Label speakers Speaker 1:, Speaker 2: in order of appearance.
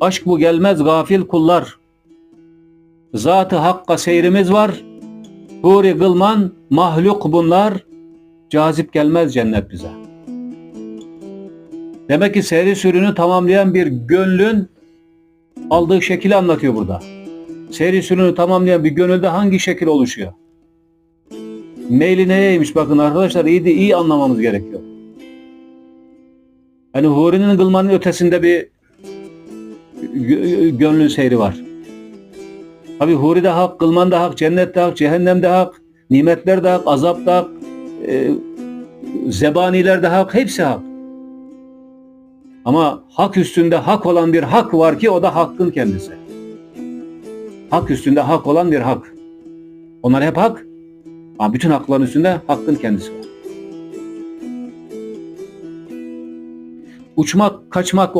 Speaker 1: Aşk bu gelmez gafil kullar. Zatı hakka seyrimiz var. Huri kılman mahluk bunlar. Cazip gelmez cennet bize. Demek ki seyri sürünü tamamlayan bir gönlün aldığı şekli anlatıyor burada. Seyri sürünü tamamlayan bir gönülde hangi şekil oluşuyor? Meyli neymiş bakın arkadaşlar iyi de iyi anlamamız gerekiyor. Hani hurinin kılmanın ötesinde bir gönlün seyri var. Tabi huri de hak, kılman da hak, cennet de hak, cehennem de hak, nimetler de hak, azap da hak, e, zebaniler de hak, hepsi hak. Ama hak üstünde hak olan bir hak var ki o da hakkın kendisi. Hak üstünde hak olan bir hak. Onlar hep hak. Ama bütün hakların üstünde hakkın kendisi var. Uçmak, kaçmak